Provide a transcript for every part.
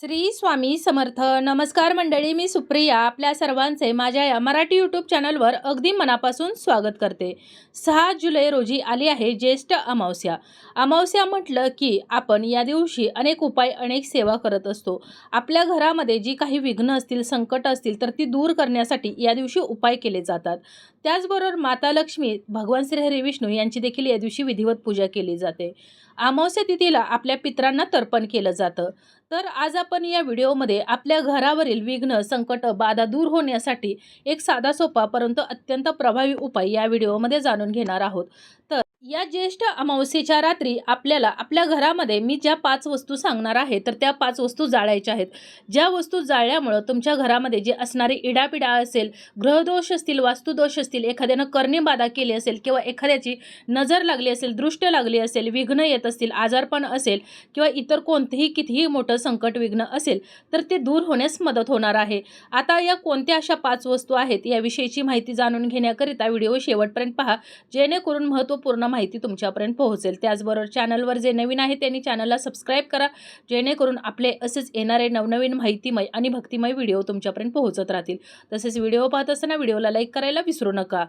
श्री स्वामी समर्थ. नमस्कार मंडळी मी सुप्रिया. आपल्या सर्वांचे माझ्या या मराठी यूट्यूब चॅनलवर अगदी मनापासून स्वागत करते. सहा जुलै रोजी आली आहे ज्येष्ठ अमावस्या. अमावस्या म्हटलं की आपण या दिवशी अनेक उपाय अनेक सेवा करत असतो. आपल्या घरामध्ये जी काही विघ्न असतील संकट असतील तर ती दूर करण्यासाठी या दिवशी उपाय केले जातात. त्याचबरोबर माता लक्ष्मी भगवान श्री हरी विष्णू यांची देखील या दिवशी विधिवत पूजा केली जाते. अमावस्या तिथीला आपल्या पित्रांना तर्पण केलं जातं. तर आज आपण या व्हिडिओमध्ये आपल्या घरावरील विघ्न संकट बाधा दूर होण्यासाठी एक साधा सोपा परंतु अत्यंत प्रभावी उपाय या व्हिडिओमध्ये जाणून घेणार आहोत. तर या ज्येष्ठ अमावस्येच्या रात्री आपल्याला आपल्या घरामध्ये मी ज्या पाच वस्तू सांगणार आहे तर त्या पाच वस्तू जाळायच्या आहेत. ज्या वस्तू जाळल्यामुळं तुमच्या घरामध्ये जे असणारी इडापिडा असेल ग्रहदोष असतील वास्तुदोष असतील एखाद्यानं कर्णीबाधा केली असेल किंवा एखाद्याची नजर लागली असेल दृष्ट लागली असेल विघ्न येत असतील आजारपण असेल किंवा इतर कोणतेही कितीही मोठं संकट विघ्न असेल तर ते दूर होण्यास मदत होणार आहे. आता या कोणत्या अशा पाच वस्तू आहेत याविषयीची माहिती जाणून घेण्याकरिता व्हिडिओ शेवटपर्यंत पहा. जेणेकरून महत्त्वपूर्ण माहिती तुमच्यापर्यंत पोहोचेल. त्याचबरोबर चॅनलवर जे नवीन आहे त्यांनी चॅनलला सबस्क्राईब करा. जेणेकरून आपले असेच येणारे नवनवीन माहितीमय आणि भक्तिमय व्हिडिओ तुमच्यापर्यंत पोहोचत राहतील. तसेच व्हिडिओ पाहत असताना व्हिडिओला लाईक करायला विसरू नका.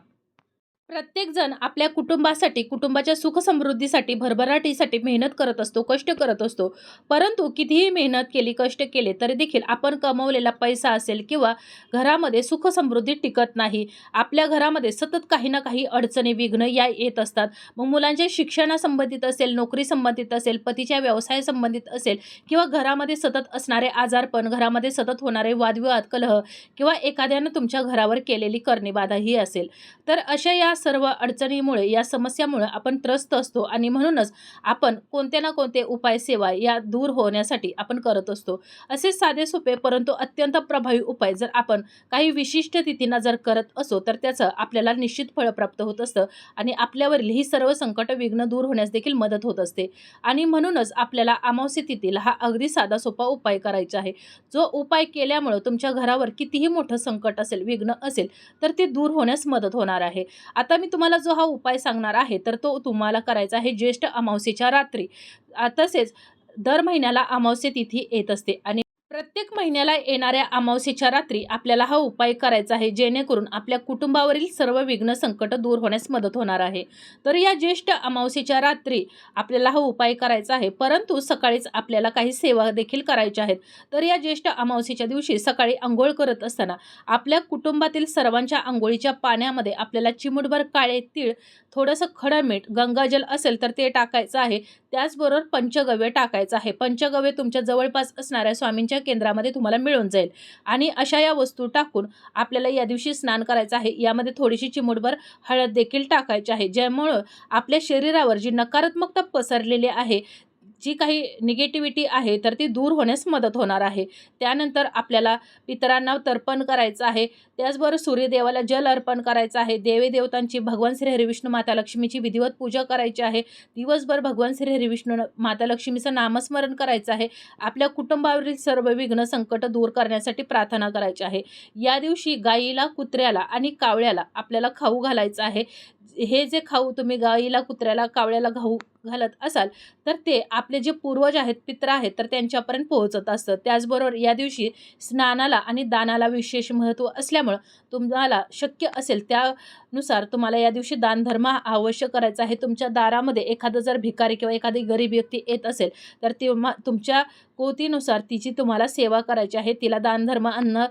प्रत्येकजण आपल्या कुटुंबासाठी कुटुंबाच्या सुख समृद्धीसाठी भरभराटीसाठी मेहनत करत असतो कष्ट करत असतो. परंतु कितीही मेहनत केली कष्ट केले तरी देखील आपण कमवलेला पैसा असेल किंवा घरामध्ये सुख समृद्धी टिकत नाही. आपल्या घरामध्ये सतत काही ना काही अडचणी विघ्न या येत असतात. मग मुलांच्या शिक्षणासंबंधित असेल नोकरी संबंधित असेल पतीच्या व्यवसाय संबंधित असेल किंवा घरामध्ये सतत असणारे आजारपण घरामध्ये सतत होणारे वादविवाद कलह किंवा एखाद्यानं तुमच्या घरावर केलेली करणीबाधाही असेल. तर अशा या सर्व अडचणीमुळे या समस्यामुळे आपण त्रस्त असतो आणि म्हणूनच आपण कोणते ना कोणते उपाय सेवा या दूर होण्यासाठी आपण करत असतो. असे साधे सोपे परंतु अत्यंत प्रभावी उपाय जर आपण काही विशिष्ट तिथींना जर करत असो तर त्याचं आपल्याला निश्चित फळ प्राप्त होत असतं आणि आपल्यावरील ही सर्व संकट विघ्न दूर होण्यास देखील मदत होत असते. आणि म्हणूनच आपल्याला अमावस्या तिथीला हा अगदी साधा सोपा उपाय करायचा आहे. जो उपाय केल्यामुळं तुमच्या घरावर कितीही मोठं संकट असेल विघ्न असेल तर ते दूर होण्यास मदत होणार आहे. आता आता मी तुम्हाला जो हा उपाय सांगणार आहे तर तो तुम्हाला करायचा आहे ज्येष्ठ अमावस्येच्या रात्री. तसेच दर महिन्याला अमावस्या तिथी येत असते आणि प्रत्येक महिन्याला येणाऱ्या अमावस्येच्या रात्री आपल्याला हा उपाय करायचा आहे जेणेकरून आपल्या कुटुंबावरील सर्व विघ्न संकट दूर होण्यास मदत होणार आहे. तर या ज्येष्ठ अमावस्येच्या रात्री आपल्याला हा उपाय करायचा आहे परंतु सकाळीच आपल्याला काही सेवा देखील करायच्या आहेत. तर या ज्येष्ठ अमावस्येच्या दिवशी सकाळी आंघोळ करत असताना आपल्या कुटुंबातील सर्वांच्या आंघोळीच्या पाण्यामध्ये आपल्याला चिमुटभर काळे तीळ थोडंसं खडं मीठ गंगाजल असेल तर ते टाकायचं आहे. त्याचबरोबर पंचगव्य टाकायचं आहे. पंचगव्य तुमच्या जवळपास असणाऱ्या स्वामींच्या केंद्रामध्ये तुम्हाला मिळून जाईल. आणि अशा या वस्तू टाकून आपल्याला या दिवशी स्नान करायचं आहे. यामध्ये थोडीशी चिमुटभर हळद देखील टाकायची आहे. ज्यामुळं आपल्या शरीरावर जी नकारात्मकता पसरलेली आहे जी काही निगेटिव्हिटी आहे तर ती दूर होण्यास मदत होणार आहे. त्यानंतर आपल्याला पितरांना तर्पण करायचं आहे. त्याचबरोबर सूर्यदेवाला जल अर्पण करायचं आहे. देवी देवतांची भगवान श्री हरिविष्णू माता लक्ष्मीची विधिवत पूजा करायची आहे. दिवसभर भगवान श्री हरिविष्णू माता लक्ष्मीचं नामस्मरण करायचं आहे. आपल्या कुटुंबावरील सर्व विघ्न संकट दूर करण्यासाठी प्रार्थना करायची आहे. या दिवशी गाईला कुत्र्याला आणि कावळ्याला आपल्याला खाऊ घालायचं आहे. हे जे खाऊ तुम्ही गाईला कुत्र्याला कावळ्याला खाऊ घालत असाल तर ते आपले जे पूर्वज आहेत पित्र आहेत तर त्यांच्यापर्यंत पोहोचत असतं. त्याचबरोबर या दिवशी स्नानाला आणि दानाला विशेष महत्त्व असल्यामुळं तुम्हाला शक्य असेल त्यानुसार तुम्हाला या दिवशी दानधर्म अवश्य करायचा आहे. तुमच्या दारामध्ये एखादं जर भिकारी किंवा एखादी गरीब व्यक्ती येत असेल तर ती तुमच्या कोतीनुसार तिची तुम्हाला सेवा करायची आहे. तिला दानधर्म अन्न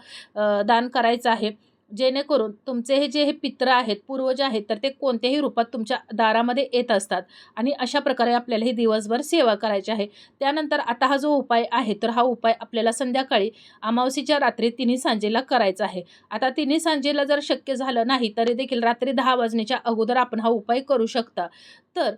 दान करायचं आहे. जेणेकरून तुमचे हे जे हे पित्र आहेत पूर्वज आहेत तर ते कोणत्याही रूपात तुमच्या दारामध्ये येत असतात. आणि अशा प्रकारे आपल्याला ही दिवसभर सेवा करायची आहे. त्यानंतर आता हा जो उपाय आहे तर हा उपाय आपल्याला संध्याकाळी अमावस्येच्या रात्री तिन्ही सांजेला करायचा आहे. आता तिन्ही सांजेला जर शक्य झालं नाही तरी देखील रात्री दहा वाजण्याच्या अगोदर आपण हा उपाय करू शकता. तर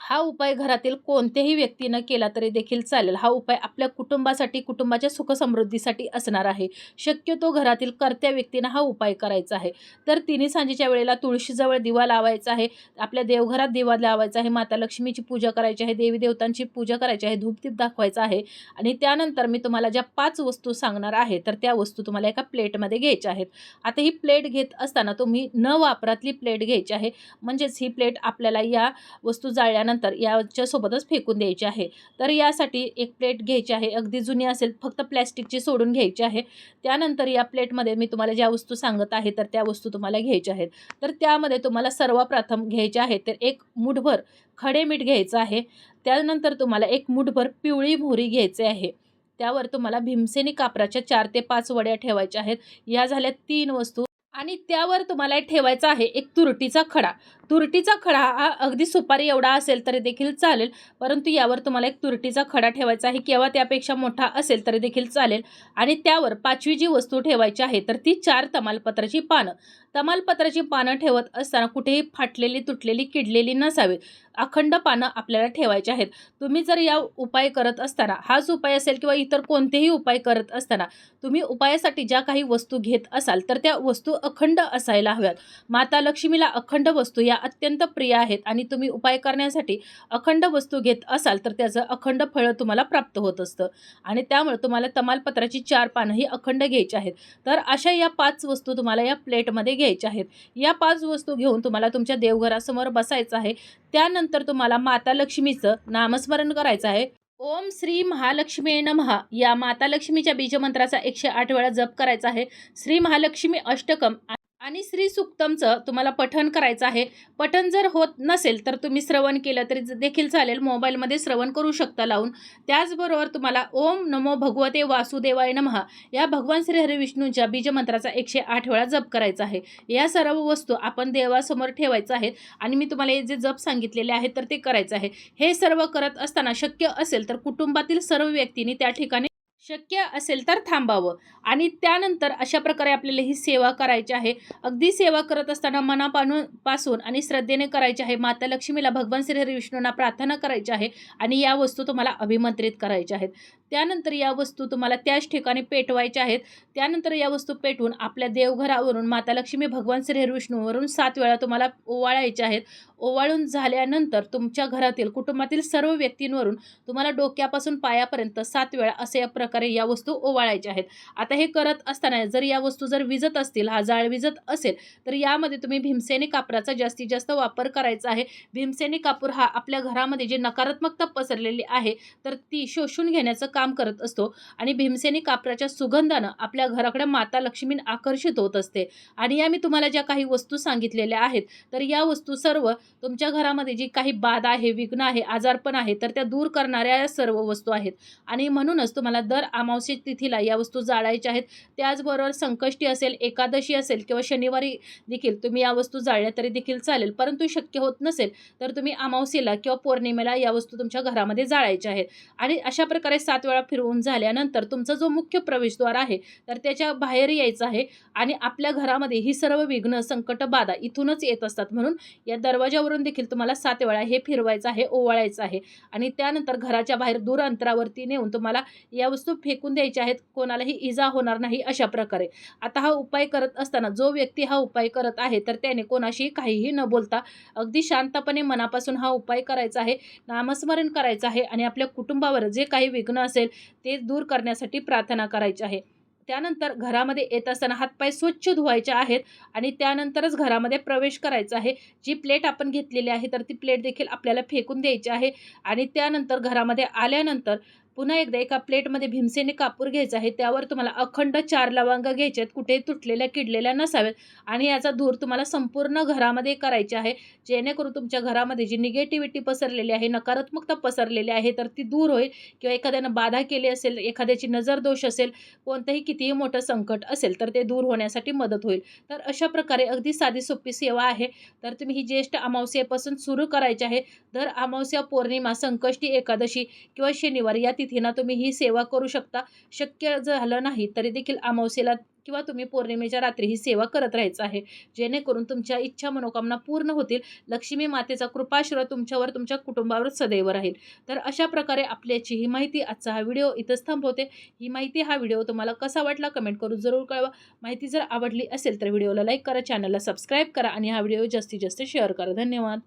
हा उपाय घरातील कोणत्याही व्यक्तीनं केला तरी देखील चालेल. हा उपाय आपल्या कुटुंबासाठी कुटुंबाच्या सुखसमृद्धीसाठी असणार आहे. शक्यतो घरातील कर्त्या व्यक्तीनं हा उपाय करायचा आहे. तर तिन्ही सांजेच्या वेळेला तुळशीजवळ दिवा लावायचा आहे. आपल्या देवघरात दिवा लावायचा आहे. माता लक्ष्मीची पूजा करायची आहे. देवी देवतांची पूजा करायची आहे. धूपदीप दाखवायचा आहे. आणि त्यानंतर मी तुम्हाला ज्या पाच वस्तू सांगणार आहे तर त्या वस्तू तुम्हाला एका प्लेटमध्ये घ्यायच्या आहेत. आता ही प्लेट घेत असताना तुम्ही न वापरातली प्लेट घ्यायची आहे. म्हणजेच ही प्लेट आपल्याला या वस्तू जाळल्यानंतर त्यानंतर याच्यासोबतच फेकून द्यायचे आहे. तर यासाठी एक प्लेट घ्यायची आहे. अगदी जुनी असेल फक्त प्लॅस्टिकची सोडून घ्यायची आहे. त्यानंतर या प्लेटमध्ये मी तुम्हाला ज्या वस्तू सांगत आहे तर त्या वस्तू तुम्हाला घ्यायच्या आहेत. तर त्यामध्ये तुम्हाला सर्वप्रथम घ्यायचे आहे तर एक मुठभर खडे मीठ घ्यायचं आहे. त्यानंतर तुम्हाला एक मुठभर पिवळी मोहरी घ्यायचे आहे. त्यावर तुम्हाला भीमसेनी कापराच्या चार ते पाच वड्या ठेवायच्या आहेत. या झाल्या तीन वस्तू. आणि त्यावर तुम्हाला ठेवायचा आहे एक तुरटीचा खडा. तुरटीचा खडा हा अगदी सुपारी एवढा असेल तरी देखील चालेल. परंतु यावर तुम्हाला एक तुरटीचा खडा ठेवायचा आहे. किंवा त्यापेक्षा मोठा असेल तरी देखील चालेल. आणि त्यावर पाचवी जी वस्तू ठेवायची आहे तर ती चार तमालपत्राची पानं. तमालपत्राची पानं ठेवत असताना कुठेही फाटलेली तुटलेली किडलेली नसावीत अखंड पानं आपल्याला ठेवायची आहेत. तुम्ही जर या उपाय करत असताना हाच उपाय असेल किंवा इतर कोणतेही उपाय करत असताना तुम्ही उपायासाठी ज्या काही वस्तू घेत असाल तर त्या वस्तू अखंड असायला हव्यात. माता लक्ष्मीला अखंड वस्तू या अत्यंत प्रिय आहेत आणि तुम्ही उपाय करण्यासाठी अखंड वस्तू घेत असाल तर त्याचं अखंड फळं तुम्हाला प्राप्त होत असतं. आणि त्यामुळे तुम्हाला तमालपत्राची चार पानं ही अखंड घ्यायची आहेत. तर अशा या पाच वस्तू तुम्हाला या प्लेटमध्ये घ्यायच्या आहेत. या पाच वस्तू घेऊन तुम्हाला तुमच्या देवघरासमोर बसायचं आहे. त्यानंतर तुम्हाला माता लक्ष्मीचं नामस्मरण करायचं आहे. ओम श्री महालक्ष्मी नमहा या माता लक्ष्मीच्या बीजमंत्राचा एकशे आठ वेळा जप करायचा आहे. श्री महालक्ष्मी अष्टकम आणि श्री सुक्तमचं तुम्हाला पठन करायचं आहे. पठन जर होत नसेल तर तुम्ही श्रवण केलं तरी ज- देखील चालेल. मोबाईलमध्ये श्रवण करू शकता लावून. त्याचबरोबर तुम्हाला ओम नमो भगवते वासुदेवाय नमहा या भगवान श्री हरिविष्णूंच्या बीजमंत्राचा एकशे आठ वेळा जप करायचा आहे. या सर्व वस्तू आपण देवासमोर ठेवायचं आहेत आणि मी तुम्हाला हे जे जप सांगितलेले आहेत तर ते करायचं आहे. हे सर्व करत असताना शक्य असेल तर कुटुंबातील सर्व व्यक्तींनी त्या ठिकाणी शक्य असेल तर थांबावं. आणि त्यानंतर अशा प्रकारे आपल्याला ही सेवा करायची आहे. अगदी सेवा करत असताना मनापानू पासून आणि श्रद्धेने करायची आहे. माता लक्ष्मीला भगवान श्री हरी विष्णूंना प्रार्थना करायची आहे. आणि या वस्तू तुम्हाला अभिमंत्रित करायच्या आहेत. त्यानंतर या वस्तू तुम्हाला त्याच ठिकाणी पेटवायच्या आहेत. त्यानंतर या वस्तू पेटवून आपल्या देवघरावरून माता लक्ष्मी भगवान श्री विष्णूवरून सात वेळा तुम्हाला ओवाळायच्या आहेत. ओवाळून झाल्यानंतर तुमच्या घरातील कुटुंबातील सर्व व्यक्तींवरून तुम्हाला डोक्यापासून पायापर्यंत सात वेळा असे या प्रकारे या वस्तू ओवाळायच्या आहेत. आता हे करत असताना जर या वस्तू जर विजत असतील हा जाळ विजत असेल तर यामध्ये तुम्ही भीमसेनी कापराचा जास्तीत जास्त वापर करायचा आहे. भीमसेनी कापूर हा आपल्या घरामध्ये जे नकारात्मकता पसरलेली आहे तर ती शोषून घेण्याचं काम करत असतो आणि भीमसेनी कापराच्या सुगंधानं आपल्या घराकडे माता लक्ष्मी आकर्षित होत असते. आणि या मी तुम्हाला ज्या काही वस्तू सांगितलेल्या आहेत तर या वस्तू सर्व तुमच्या घरामध्ये जी काही बाद आहे विघ्न आहे आजारपण आहे तर त्या दूर करणाऱ्या या सर्व वस्तू आहेत. आणि म्हणूनच तुम्हाला दर अमावस्या तिथीला या वस्तू जाळायच्या आहेत. त्याचबरोबर संकष्टी असेल एकादशी असेल किंवा शनिवारी देखील तुम्ही या वस्तू जाळल्या तरी देखील चालेल. परंतु शक्य होत नसेल तर तुम्ही अमावस्येला किंवा पौर्णिमेला या वस्तू तुमच्या घरामध्ये जाळायच्या आहेत. आणि अशा प्रकारे सात वेळा फिरवून झाल्यानंतर तुमचा जो मुख्य प्रवेशद्वार आहे तर त्याच्या बाहेर यायचं आहे आणि आपल्या घरामध्ये ही सर्व विघ्न संकट बाधा इथूनच येत असतात. म्हणून या दरवाजावरून देखील तुम्हाला सात वेळा हे फिरवायचं आहे ओवाळायचं आहे आणि त्यानंतर घराच्या बाहेर दूर अंतरावरती नेऊन तुम्हाला या वस्तू फेकून द्यायच्या आहेत. कोणालाही इजा होणार नाही अशा प्रकारे. आता हा उपाय करत असताना जो व्यक्ती हा उपाय करत आहे तर त्याने कोणाशी काहीही न बोलता अगदी शांतपणे मनापासून हा उपाय करायचा आहे नामस्मरण करायचं आहे आणि आपल्या कुटुंबावर जे काही विघ्न असेल ते दूर करण्यासाठी प्रार्थना करायची आहे. त्यानंतर घरामध्ये येत असताना हातपाय स्वच्छ धुवायचे आहेत आणि त्यानंतरच घरामध्ये प्रवेश करायचा आहे. जी प्लेट आपण घेतलेली आहे तर ती प्लेट देखील आपल्याला फेकून द्यायची आहे आणि त्यानंतर घरामध्ये आल्यानंतर पुन्हा एकदा एका प्लेटमध्ये भीमसेने कापूर घ्यायचा आहे. त्यावर तुम्हाला अखंड चार लवंग घ्यायचे आहेत. कुठे तुटलेल्या किडलेल्या नसाव्यात. आणि याचा धूर तुम्हाला संपूर्ण घरामध्ये करायचे आहे. जेणेकरून तुमच्या घरामध्ये जी निगेटिव्हिटी पसरलेली आहे नकारात्मकता पसरलेली आहे तर ती दूर होईल. किंवा एखाद्यानं बाधा केली असेल एखाद्याची नजर दोष असेल कोणतंही कितीही मोठं संकट असेल तर ते दूर होण्यासाठी मदत होईल. तर अशा प्रकारे अगदी साधी सोपी सेवा आहे. तर तुम्ही ही ज्येष्ठ अमावस्येपासून सुरू करायची आहे. दर अमावस्या पौर्णिमा संकष्टी एकादशी किंवा शनिवार या तिथीना तुम्ही ही सेवा करू शकता. शक्य झालं नाही तरी देखील अमावस्येला किंवा तुम्ही पौर्णिमेच्या रात्री ही सेवा करत राहायचं आहे. जेणेकरून तुमच्या इच्छा मनोकामना पूर्ण होतील. लक्ष्मी मातेचा कृपाश्रय तुमच्यावर तुमच्या कुटुंबावर सदैव राहील. तर अशा प्रकारे आपल्याची ही माहिती आजचा हा व्हिडिओ इथंच थांबवते. ही माहिती हा व्हिडिओ तुम्हाला कसा वाटला कमेंट करून जरूर कळवा. माहिती जर आवडली असेल तर व्हिडिओला लाईक करा चॅनलला सबस्क्राईब करा आणि हा व्हिडिओ जास्तीत जास्त शेअर करा. धन्यवाद.